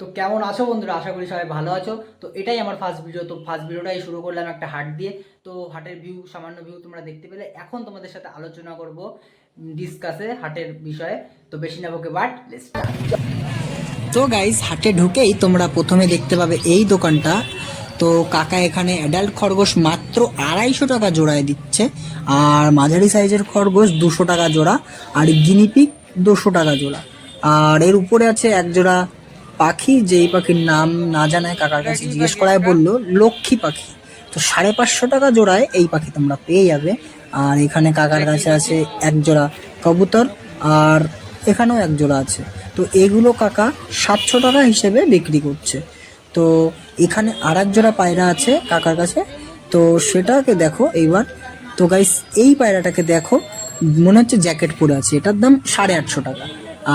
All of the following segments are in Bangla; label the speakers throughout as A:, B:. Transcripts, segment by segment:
A: তো কেমন আছো বন্ধুরা? আশা করি সবাই ভালো আছো। তো এটাই আমার ফার্স্ট ভিডিও তো ফার্স্ট ভিডিওটাই শুরু করলাম একটা হাট দিয়ে। তো হাটের ভিউ সামান্য ভিউ তোমরা দেখতে পেলে। এখন তোমাদের সাথে আলোচনা করব ডিসকাসে হাটের বিষয়ে। তো বেশি না বকে বাট তো গাইস হাটে ঢুকেই তোমরা প্রথমে দেখতে পাবে এই দোকানটা। তো কাকা এখানে অ্যাডাল্ট খরগোশ মাত্র আড়াইশো টাকা জোড়ায় দিচ্ছে। আর মাঝারি সাইজের খরগোশ দুশো টাকা জোড়া। আর গিনিপিক দুশো টাকা জোড়া। আর এর উপরে আছে এক জোড়া পাখি যেই পাখির নাম না জানায় কাকার কাছে জিজ্ঞেস করায় বলল, লক্ষ্মী পাখি। তো সাড়ে পাঁচশো টাকা জোড়ায় এই পাখি তোমরা পেয়ে যাবে। আর এখানে কাকার কাছে আছে এক জোড়া কবুতর আর এখানেও এক জোড়া আছে। তো এগুলো কাকা সাতশো টাকা হিসেবে বিক্রি করছে। তো এখানে আর এক জোড়া পায়রা আছে কাকার কাছে। তো সেটাকে দেখো এইবার। তো গাইস এই পায়রাটাকে দেখো, মনে হচ্ছে জ্যাকেট পরে আছে। এটার দাম সাড়ে আটশো টাকা।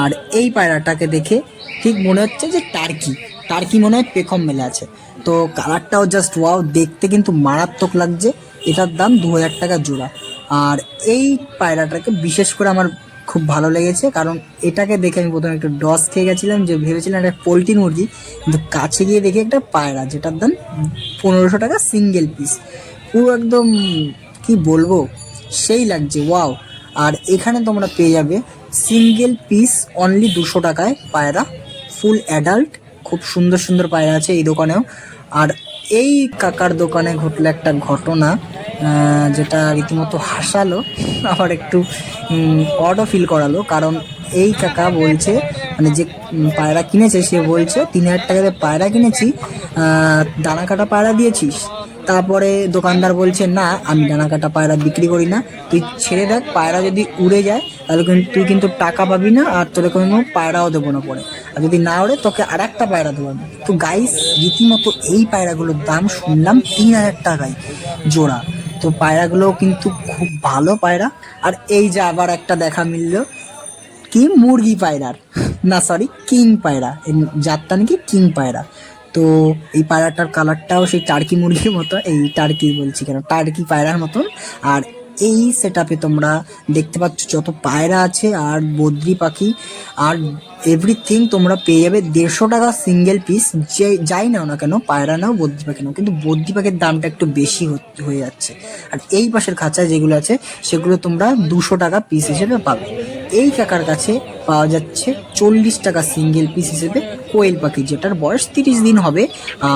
A: আর এই পায়রাটাকে দেখে ঠিক মনে হচ্ছে যে টার্কি। টার্কি মনে হয় পেখম মেলে আছে। তো কালারটাও জাস্ট ওয়াও দেখতে কিন্তু মারাত্মক লাগছে। এটার দাম দু হাজার টাকা জোড়া। আর এই পায়রাটাকে বিশেষ করে আমার খুব ভালো লেগেছে, কারণ এটাকে দেখে আমি প্রথমে একটু ডস খেয়ে গেছিলাম, যে ভেবেছিলাম একটা পোলট্রি মুরগি, কিন্তু কাছে গিয়ে দেখি একটা পায়রা, যেটার দাম পনেরোশো টাকা সিঙ্গেল পিস পুরো একদম, কি বলব, সেই লাগছে ওয়াও আর এখানে তোমরা পেয়ে যাবে সিঙ্গেল পিস অনলি দুশো টাকায় পায়রা ফুল অ্যাডাল্ট খুব সুন্দর সুন্দর পায়রা আছে এই দোকানেও। আর এই কাকার দোকানে ঘটলো একটা ঘটনা যেটা রীতিমতো হাসালো, আবার একটু অডও ফিল করালো। কারণ এই কাকা বলছে মানে যে পায়রা কিনেছে, সে বলছে, তিন হাজার টাকাতে পায়রা কিনেছি দানা কাটা পায়রা দিয়েছিস। তারপরে দোকানদার বলছে না, আমি ডানা কাটা পায়রা বিক্রি করি না। তুই ছেড়ে দেখ, পায়রা যদি উড়ে যায়, তাহলে কিন্তু তুই কিন্তু টাকা পাবি না, আর তোর কোনো পায়রাও দেবো না পরে। আর যদি না ওড়ে তোকে আর একটা পায়রা দেবো আমি। তো গাইস রীতিমতো এই পায়রাগুলোর দাম শুনলাম তিন হাজার টাকায় জোড়া। তো পায়রাগুলোও কিন্তু খুব ভালো পায়রা। আর এই যে আবার একটা দেখা মিললো, কি? মুরগি পায়রার। না সরি কিং পায়রা। জাতটা নাকি কিং পায়রা। তো এই পায়রাটার কালারটাও সেই টার্কি মুরগির মতো, এই টার্কি বলছি কেন? টার্কি পায়রার মতন। আর এই সেট তোমরা দেখতে পাচ্ছ যত পায়রা আছে আর বদ্রি পাখি, আর এভরিথিং তোমরা পেয়ে যাবে দেড়শো টাকা সিঙ্গেল পিস যে, যাই নাও না কেন, পায়রা নাও, বদ্রি পাখি নাও, কিন্তু বদ্রি পাখির দামটা একটু বেশি হয়ে যাচ্ছে। আর এই পাশের খাঁচায় যেগুলো আছে, সেগুলো তোমরা দুশো টাকা পিস হিসেবে পাবে। এই কাকার কাছে পাওয়া যাচ্ছে চল্লিশ টাকা সিঙ্গেল পিস হিসেবে কোয়েল পাখি, যেটার বয়স তিরিশ দিন হবে।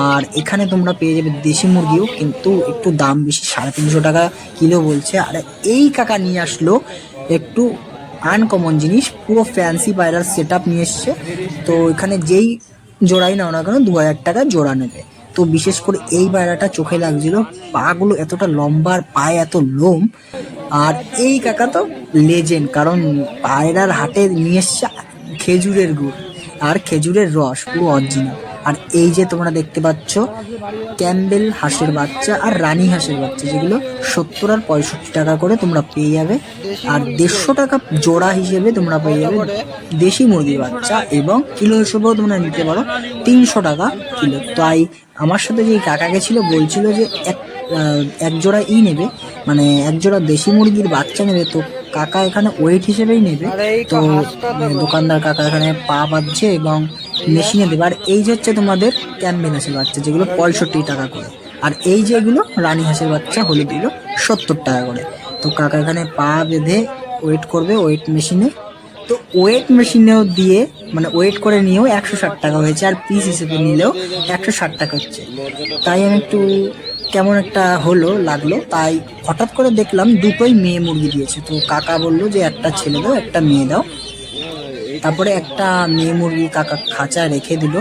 A: আর এখানে তোমরা পেয়ে যাবে দেশি মুরগিও, কিন্তু একটু দাম বেশি, সাড়ে তিনশো টাকা কিলো বলছে। আর এই কাকা নিয়ে আসলো একটু আনকমন জিনিস, পুরো ফ্যান্সি পায়রার সেট আপ নিয়ে এসছে। তো এখানে যেই জোড়াই নাও না কেন, দু হাজার টাকা জোড়া নেবে। তো বিশেষ করে এই পায়রাটা চোখে লাগছিল, পাগুলো এতটা লম্বা আর পায়ে এত লোম। আর এই কাকা তো লেজেন্ড কারণ পায়রার হাটে নিয়ে এসছে খেজুরের গুড়। আর খেজুরের রস, পুরো অরিজিনাল আর এই যে তোমরা দেখতে পাচ্ছ, ক্যাম্বেল হাঁসের বাচ্চা আর রানী হাঁসের বাচ্চা, যেগুলো সত্তর আর পঁয়ষট্টি টাকা করে তোমরা পেয়ে যাবে। আর দেড়শো টাকা জোড়া হিসেবে তোমরা পেয়ে যাবে দেশি মুরগির বাচ্চা এবং কিলো হিসেবেও তোমরা নিতে পারো তিনশো টাকা কিলো। তাই আমার সাথে যে কাকা গেছিল বলছিল যে এক এক জোড়া ই নেবে মানে এক জোড়া দেশি মুরগির বাচ্চা নেবে। তো কাকা এখানে ওয়েট হিসেবেই নেবে। তো দোকানদার কাকা এখানে পা বাঁধছে এবং মেশিনে দেবে। আর এই যে হচ্ছে তোমাদের ক্যাম্বেল হাঁসের বাচ্চা যেগুলো পঁয়ষট্টি টাকা করে। আর এই যেগুলো রানী হাঁসের বাচ্চা হলুদগুলো সত্তর টাকা করে। তো কাকা এখানে পা বেঁধে ওয়েট করবে ওয়েট মেশিনে তো ওয়েট মেশিনেও দিয়ে মানে ওয়েট করে নিয়েও একশো ষাট টাকা হয়েছে। আর পিস হিসেবে নিলেও একশো ষাট টাকা হচ্ছে। তাই আমি একটু কেমন একটা হলো, লাগল। তাই হঠাৎ করে দেখলাম দুটোই মেয়ে মুরগি দিয়েছে। তো কাকা বলল যে, একটা ছেলে দাও, একটা মেয়ে দাও। তারপরে একটা মেয়ে মুরগি কাকা খাঁচায় রেখে দিল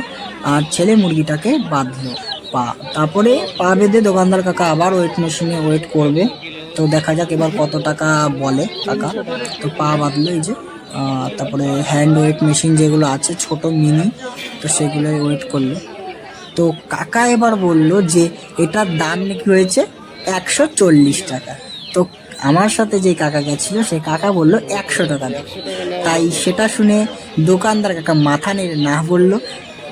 A: আর ছেলে মুরগিটাকে বাঁধলো পা। তারপরে পা বেঁধে দোকানদার কাকা আবার ওয়েট মেশিনে ওয়েট করবে। তো দেখা যাক এবার কত টাকা বলে কাকা। তো পা বাঁধলো এই যে তারপরে হ্যান্ড ওয়েট মেশিন যেগুলো আছে, ছোট মিনি তো সেগুলো ওয়েট করল। তো কাকা এবার বলল যে এটার দাম নাকি হয়েছে একশো চল্লিশ টাকা? তো আমার সাথে যে কাকা গেছিল, সে কাকা বলল একশো টাকা তাই সেটা শুনে দোকানদার কাকা মাথা নেড়ে না বলল।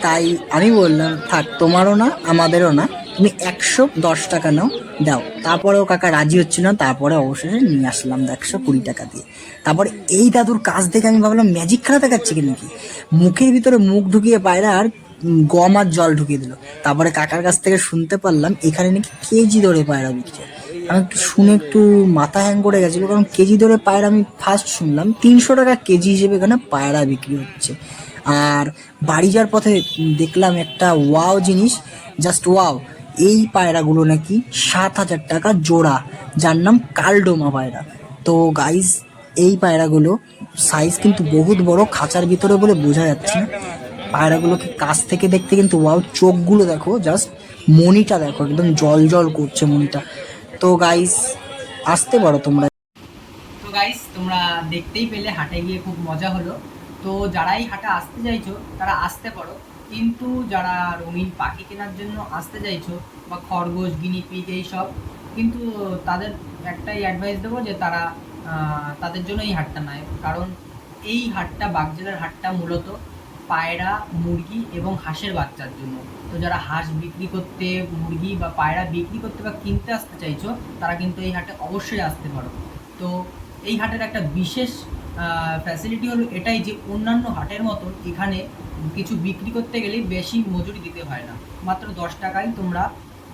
A: তাই আমি বললাম, থাক, তোমারও না, আমাদেরও না, তুমি একশো দশ টাকা নাও, দাও। তারপরেও কাকা রাজি হচ্ছিল না, তারপরে অবশেষে নিয়ে আসলাম একশো কুড়ি টাকা দিয়ে। তারপরে এই দাদুর কাজ দেখে আমি ভাবলাম, ম্যাজিক খেলা দেখাচ্ছে কি নাকি? মুখের ভিতরে মুখ ঢুকিয়ে পায়রা আর গম আর জল ঢুকিয়ে দিল। তারপরে কাকার কাছ থেকে শুনতে পারলাম, এখানে নাকি কেজি ধরে পায়রা বিকছে। আমি শুনে একটু মাথা হ্যাং করে গেছিল, কারণ কেজি ধরে পায়রা আমি ফার্স্ট শুনলাম, তিনশো টাকা কেজি হিসেবে এখানে পায়রা বিক্রি হচ্ছে। আর বাড়ি যাওয়ার পথে দেখলাম একটা ওয়াও জিনিস জাস্ট ওয়াও এই পায়রাগুলো নাকি সাত হাজার টাকা জোড়া, যার নাম কালডোমা পায়রা। তো গাইজ এই পায়রাগুলো সাইজ কিন্তু বহুত বড়, খাঁচার ভিতরে বলে বোঝা যাচ্ছে না। পায়রাগুলোকে কাছ থেকে দেখতে কিন্তু ওয়াও চোখগুলো দেখো জাস্ট মনিটা দেখো, একদম জল জল করছে মনিটা তো গাইস আসতে পারো তোমরা।
B: তো গাইস তোমরা দেখতেই পেলে, হাটে গিয়ে খুব মজা হলো। তো যারা এই হাটে আসতে চাইছো, তারা আসতে পারো। কিন্তু যারা রঙিন পাখি কেনার জন্য আসতে চাইছো, বা খরগোশ গিনিপিগ এইসব কিন্তু তাদের একটাই অ্যাডভাইস দেবো যে তারা তাদের জন্য এই হাটটা নয়। কারণ এই হাটটা, বাগজেলার হাটটা মূলত পায়রা, মুরগি এবং হাঁসের বাচ্চার জন্য। তো যারা হাঁস বিক্রি করতে, মুরগি বা পায়রা বিক্রি করতে বা কিনতে আসতে চাইছো, তারা কিন্তু এই হাটে অবশ্যই আসতে পারো। তো এই হাটের একটা বিশেষ ফ্যাসিলিটি হলো এটাই যে অন্যান্য হাটের মতন এখানে কিছু বিক্রি করতে গেলে বেশি মজুরি দিতে হয় না। মাত্র দশ টাকায় তোমরা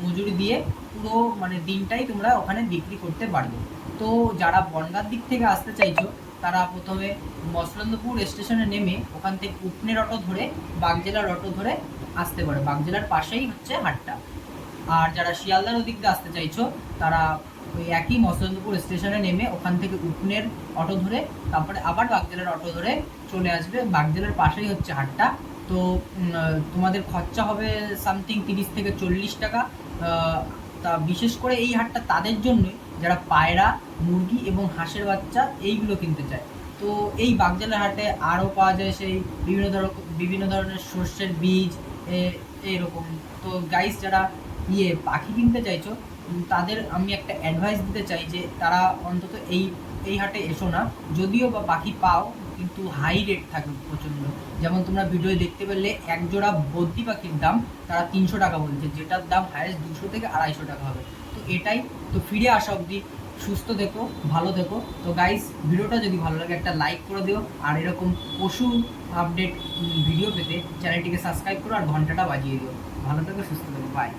B: মজুরি দিয়ে পুরো মানে দিনটাই তোমরা ওখানে বিক্রি করতে পারবে। তো যারা বনগার দিক থেকে আসতে চাইছো তারা প্রথমে মসলন্দপুর স্টেশনে নেমে ওখান থেকে উপনের অটো ধরে বাগজেলার অটো ধরে আসতে পারে। বাগজেলার পাশেই হচ্ছে হাটটা। আর যারা শিয়ালদা নদীতে আসতে চাইছো, তারা ওই একই মসলন্দপুর স্টেশনে নেমে ওখান থেকে উপনের অটো ধরে, তারপরে আবার বাগজেলার অটো ধরে চলে আসবে। বাগজেলার পাশেই হচ্ছে হাটটা। তো তোমাদের খরচা হবে সামথিং তিরিশ থেকে চল্লিশ টাকা। তা বিশেষ করে এই হাটটা তাদের জন্যই, যারা পায়রা, মুরগি এবং হাঁসের বাচ্চা এইগুলো কিনতে চায়। তো এই বাগজেলার হাটে আরও পাওয়া যায় সেই বিভিন্ন ধরনের বিভিন্ন ধরনের শস্যের বীজ, এ- এইরকম। তো গাইস যারা ইয়ে পাখি কিনতে চাইছো তাদের আমি একটা অ্যাডভাইস দিতে চাই যে তারা অন্তত এই এই হাটে এসো না। যদিও বা পাখি পাও কিন্তু হাই রেট থাকে প্রচণ্ড। যেমন তোমরা ভিডিও দেখতে পেলে, এক জোড়া বদ্রি পাখির দাম তারা তিনশো টাকা বলছে, যেটার দাম হায়েস্ট দুশো থেকে আড়াইশো টাকা হবে। তো এটাই, তো ফিরে আসা অবধি, সুস্থ থেকো, ভালো থেকো। তো গাইস ভিডিওটা যদি ভালো লাগে, একটা লাইক করে দিও। আর এরকম পশু আপডেট ভিডিও পেতে চ্যানেলটিকে সাবস্ক্রাইব করো আর ঘন্টাটা বাজিয়ে দিও। ভালো থেকো, সুস্থ থেকো বাই